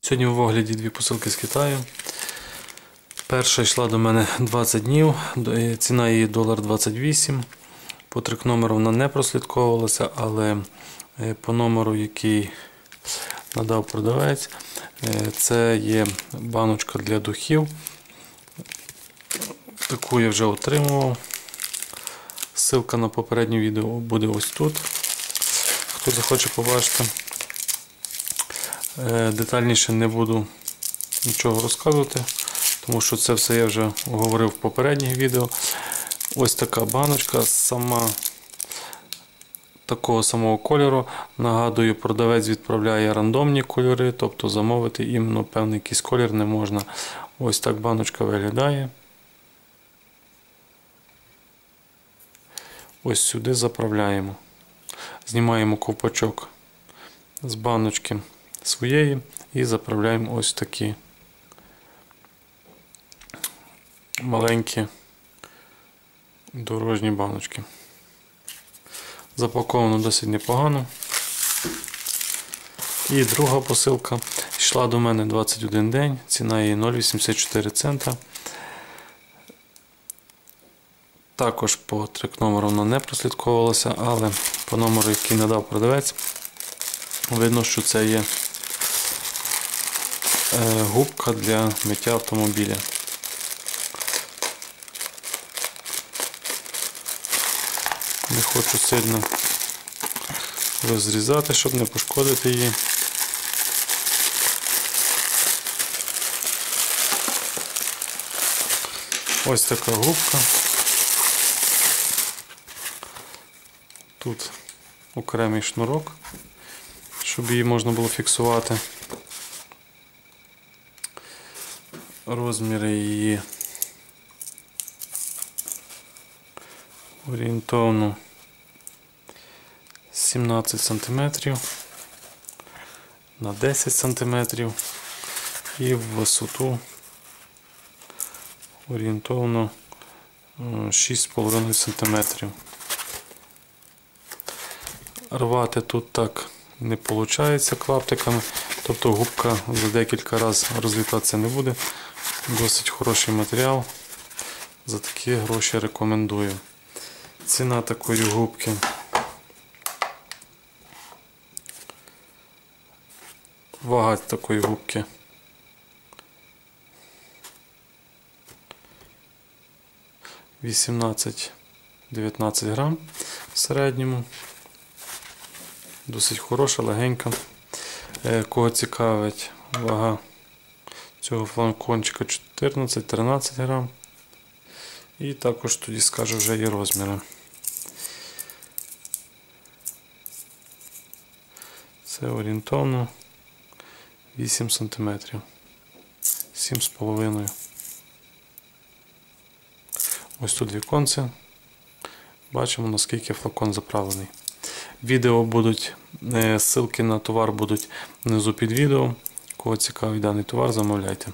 Сьогодні в огляді дві посилки з Китаю. Перша йшла до мене 20 днів, е, ціна її $1,28. По трик номеру вона не прослідковувалася, але е, по номеру, який надав продавець, е, це є баночка для духів. Таку я вже отримував. Ссылка на попереднє відео буде ось тут. Хто захоче побачити. Е, Детальніше не буду нічого розказувати, тому що це все я вже говорив в попередніх відео. Ось така баночка, сама такого самого кольору. Нагадую, продавець відправляє рандомні кольори, тобто замовити іменно певний якийсь колір не можна. Ось так баночка виглядає. Ось сюди заправляємо. Знімаємо ковпачок з баночки своєї і заправляємо ось такі маленькі дорожні баночки. Запаковано досить непогано. І друга посилка йшла до мене 21 день, ціна її 0,84 цента. Також по трек номеру вона не прослідковувалася, але по номеру, який надав продавець, видно, що це є е, губка для миття автомобіля. Не хочу сильно розрізати, щоб не пошкодити її. Ось така губка. Тут окремий шнурок, щоб її можна було фіксувати. Розміри її орієнтовно 17 см на 10 см і в висоту орієнтовно е, 6,5 см. Рвати тут так не виходить клаптиками, тобто губка за декілька разів розлітатися не буде. Досить хороший матеріал. За такі гроші рекомендую. Ціна такої губки. Вага такої губки. Вісімнадцять 19 грам в середньому. Досить хороша, легенька. Е, Кого цікавить вага цього фланкончика 14-13 грам. І також тоді скажу вже і розміри. Це орієнтовно 8 см. 7,5 Ось тут віконце. Бачимо наскільки флакон заправлений. Відео будуть, е, ссылки на товар будуть внизу під відео. Кого цікавий даний товар, замовляйте.